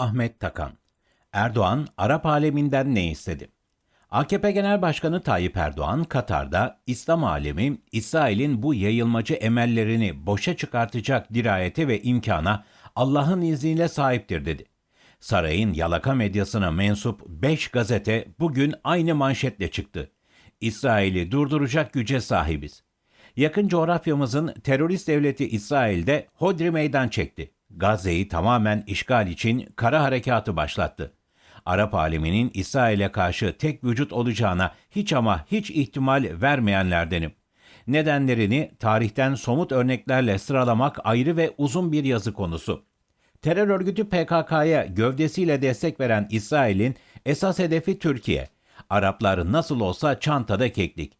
Ahmet Takan Erdoğan, Arap aleminden ne istedi? AKP Genel Başkanı Tayyip Erdoğan, Katar'da İslam alemi, İsrail'in bu yayılmacı emellerini boşa çıkartacak dirayete ve imkana Allah'ın izniyle sahiptir dedi. Sarayın yalaka medyasına mensup 5 gazete bugün aynı manşetle çıktı. İsrail'i durduracak güce sahibiz. Yakın coğrafyamızın terörist devleti İsrail'de Hodri meydan çekti. Gazze'yi tamamen işgal için kara harekatı başlattı. Arap aleminin İsrail'e karşı tek vücut olacağına hiç ama hiç ihtimal vermeyenlerdenim. Nedenlerini tarihten somut örneklerle sıralamak ayrı ve uzun bir yazı konusu. Terör örgütü PKK'ya gövdesiyle destek veren İsrail'in esas hedefi Türkiye. Araplar nasıl olsa çantada keklik.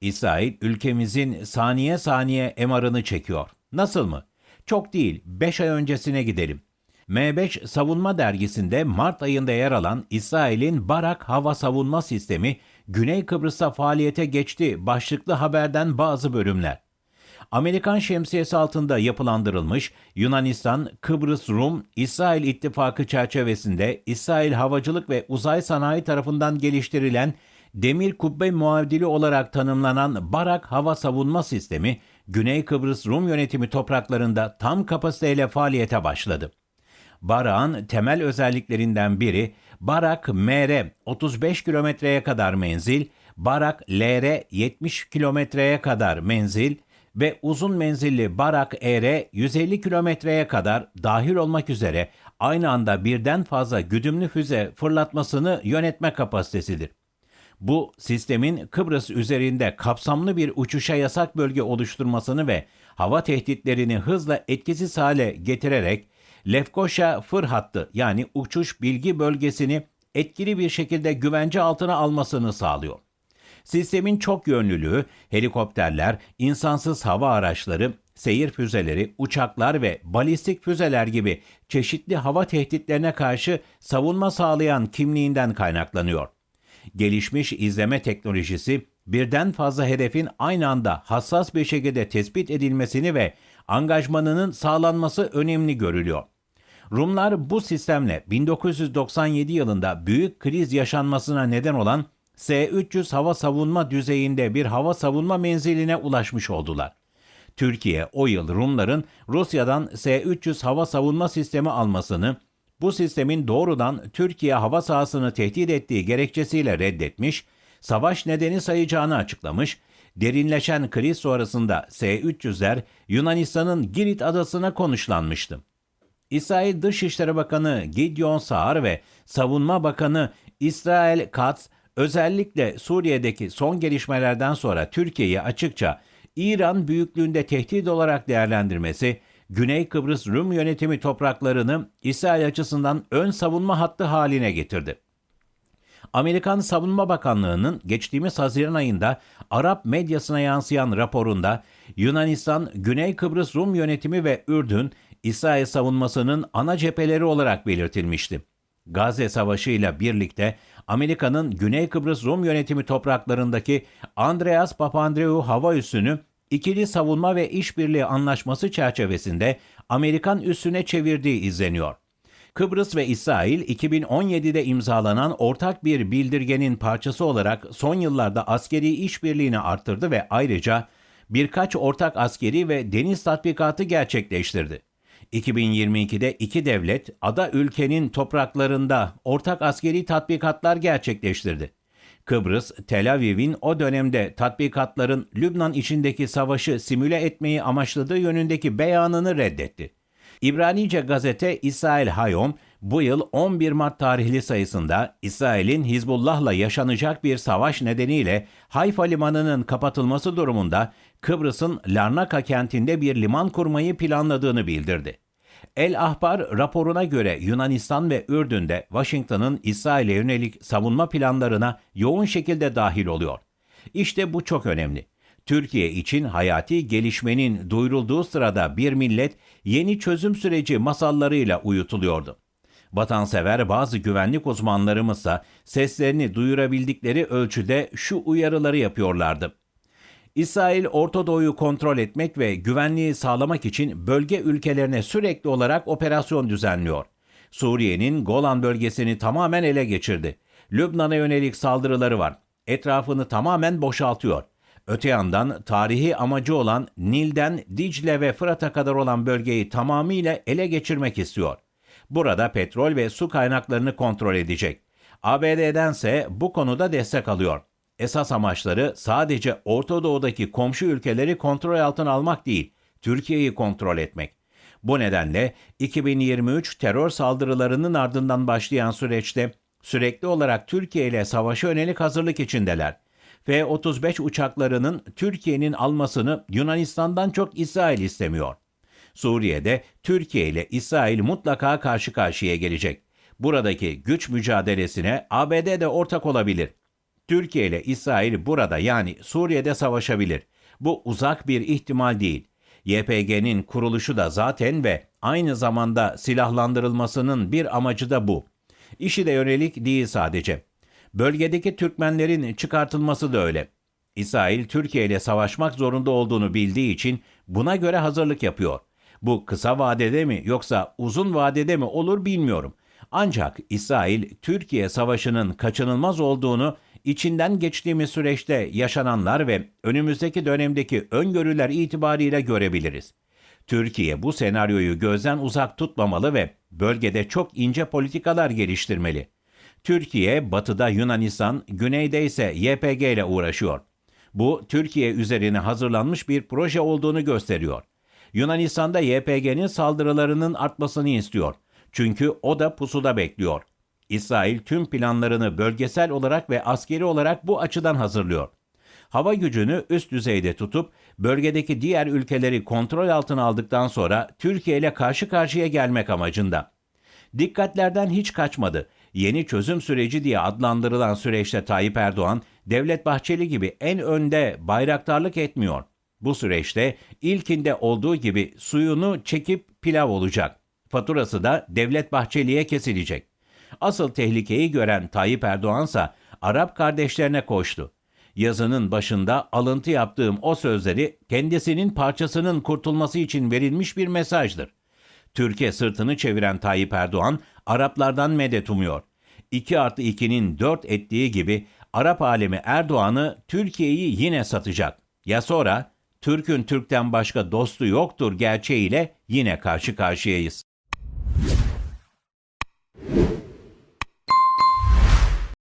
İsrail ülkemizin saniye saniye emarını çekiyor. Nasıl mı? Çok değil, 5 ay öncesine gidelim. M5 Savunma Dergisi'nde Mart ayında yer alan İsrail'in Barak Hava Savunma Sistemi Güney Kıbrıs'ta faaliyete geçti başlıklı haberden bazı bölümler. Amerikan şemsiyesi altında yapılandırılmış Yunanistan, Kıbrıs, Rum, İsrail ittifakı çerçevesinde İsrail Havacılık ve Uzay Sanayi tarafından geliştirilen demir kubbe muadili olarak tanımlanan Barak Hava Savunma Sistemi, Güney Kıbrıs Rum yönetimi topraklarında tam kapasiteyle faaliyete başladı. Barak'ın temel özelliklerinden biri Barak MR 35 kilometreye kadar menzil, Barak LR 70 kilometreye kadar menzil ve uzun menzilli Barak ER 150 kilometreye kadar dahil olmak üzere aynı anda birden fazla güdümlü füze fırlatmasını yönetme kapasitesidir. Bu sistemin Kıbrıs üzerinde kapsamlı bir uçuşa yasak bölge oluşturmasını ve hava tehditlerini hızla etkisiz hale getirerek Lefkoşa fır hattı yani uçuş bilgi bölgesini etkili bir şekilde güvence altına almasını sağlıyor. Sistemin çok yönlülüğü, helikopterler, insansız hava araçları, seyir füzeleri, uçaklar ve balistik füzeler gibi çeşitli hava tehditlerine karşı savunma sağlayan kimliğinden kaynaklanıyor. Gelişmiş izleme teknolojisi birden fazla hedefin aynı anda hassas bir şekilde tespit edilmesini ve angajmanının sağlanması önemli görülüyor. Rumlar bu sistemle 1997 yılında büyük kriz yaşanmasına neden olan S-300 hava savunma düzeyinde bir hava savunma menziline ulaşmış oldular. Türkiye o yıl Rumların Rusya'dan S-300 hava savunma sistemi almasını, bu sistemin doğrudan Türkiye hava sahasını tehdit ettiği gerekçesiyle reddetmiş, savaş nedeni sayacağını açıklamış, derinleşen kriz sonrasında S-300'ler Yunanistan'ın Girit adasına konuşlanmıştı. İsrail Dışişleri Bakanı Gideon Saar ve Savunma Bakanı İsrail Katz özellikle Suriye'deki son gelişmelerden sonra Türkiye'yi açıkça İran büyüklüğünde tehdit olarak değerlendirmesi, Güney Kıbrıs Rum yönetimi topraklarını İsrail açısından ön savunma hattı haline getirdi. Amerikan Savunma Bakanlığı'nın geçtiğimiz Haziran ayında Arap medyasına yansıyan raporunda Yunanistan, Güney Kıbrıs Rum yönetimi ve Ürdün, İsrail savunmasının ana cepheleri olarak belirtilmişti. Gazze Savaşı ile birlikte Amerika'nın Güney Kıbrıs Rum yönetimi topraklarındaki Andreas Papandreou hava üssünü ikili savunma ve işbirliği anlaşması çerçevesinde Amerikan üssüne çevirdiği izleniyor. Kıbrıs ve İsrail 2017'de imzalanan ortak bir bildirgenin parçası olarak son yıllarda askeri işbirliğini arttırdı ve ayrıca birkaç ortak askeri ve deniz tatbikatı gerçekleştirdi. 2022'de iki devlet ada ülkenin topraklarında ortak askeri tatbikatlar gerçekleştirdi. Kıbrıs, Tel Aviv'in o dönemde tatbikatların Lübnan içindeki savaşı simüle etmeyi amaçladığı yönündeki beyanını reddetti. İbranice gazete İsrail Hayom bu yıl 11 Mart tarihli sayısında İsrail'in Hizbullah'la yaşanacak bir savaş nedeniyle Hayfa limanının kapatılması durumunda Kıbrıs'ın Larnaka kentinde bir liman kurmayı planladığını bildirdi. El Ahbar raporuna göre Yunanistan ve Ürdün'de Washington'ın İsrail'e yönelik savunma planlarına yoğun şekilde dahil oluyor. İşte bu çok önemli. Türkiye için hayati gelişmenin duyurulduğu sırada bir millet yeni çözüm süreci masallarıyla uyutuluyordu. Vatansever bazı güvenlik uzmanlarımızsa seslerini duyurabildikleri ölçüde şu uyarıları yapıyorlardı. İsrail Orta Doğu'yu kontrol etmek ve güvenliği sağlamak için bölge ülkelerine sürekli olarak operasyon düzenliyor. Suriye'nin Golan bölgesini tamamen ele geçirdi. Lübnan'a yönelik saldırıları var. Etrafını tamamen boşaltıyor. Öte yandan tarihi amacı olan Nil'den Dicle ve Fırat'a kadar olan bölgeyi tamamıyla ele geçirmek istiyor. Burada petrol ve su kaynaklarını kontrol edecek. ABD'dense bu konuda destek alıyor. Esas amaçları sadece Orta Doğu'daki komşu ülkeleri kontrol altına almak değil, Türkiye'yi kontrol etmek. Bu nedenle 2023 terör saldırılarının ardından başlayan süreçte sürekli olarak Türkiye ile savaşa yönelik hazırlık içindeler. F-35 uçaklarının Türkiye'nin almasını Yunanistan'dan çok İsrail istemiyor. Suriye'de Türkiye ile İsrail mutlaka karşı karşıya gelecek. Buradaki güç mücadelesine ABD de ortak olabilir. Türkiye ile İsrail burada yani Suriye'de savaşabilir. Bu uzak bir ihtimal değil. YPG'nin kuruluşu da zaten ve aynı zamanda silahlandırılmasının bir amacı da bu. İşi de yönelik değil sadece. Bölgedeki Türkmenlerin çıkartılması da öyle. İsrail Türkiye ile savaşmak zorunda olduğunu bildiği için buna göre hazırlık yapıyor. Bu kısa vadede mi yoksa uzun vadede mi olur bilmiyorum. Ancak İsrail Türkiye savaşının kaçınılmaz olduğunu içinden geçtiğimiz süreçte yaşananlar ve önümüzdeki dönemdeki öngörüler itibariyle görebiliriz. Türkiye bu senaryoyu gözden uzak tutmamalı ve bölgede çok ince politikalar geliştirmeli. Türkiye batıda Yunanistan, güneyde ise YPG ile uğraşıyor. Bu Türkiye üzerine hazırlanmış bir proje olduğunu gösteriyor. Yunanistan'da YPG'nin saldırılarının artmasını istiyor. Çünkü o da pusuda bekliyor. İsrail tüm planlarını bölgesel olarak ve askeri olarak bu açıdan hazırlıyor. Hava gücünü üst düzeyde tutup bölgedeki diğer ülkeleri kontrol altına aldıktan sonra Türkiye ile karşı karşıya gelmek amacında. Dikkatlerden hiç kaçmadı. Yeni çözüm süreci diye adlandırılan süreçte Tayyip Erdoğan, Devlet Bahçeli gibi en önde bayraktarlık etmiyor. Bu süreçte ilkinde olduğu gibi suyunu çekip pilav olacak. Faturası da Devlet Bahçeli'ye kesilecek. Asıl tehlikeyi gören Tayyip Erdoğansa Arap kardeşlerine koştu. Yazının başında alıntı yaptığım o sözleri kendisinin parçasının kurtulması için verilmiş bir mesajdır. Türkiye sırtını çeviren Tayyip Erdoğan Araplardan medet umuyor. 2 artı 2'nin 4 ettiği gibi Arap alemi Erdoğan'ı Türkiye'yi yine satacak. Ya sonra Türk'ün Türk'ten başka dostu yoktur gerçeğiyle yine karşı karşıyayız.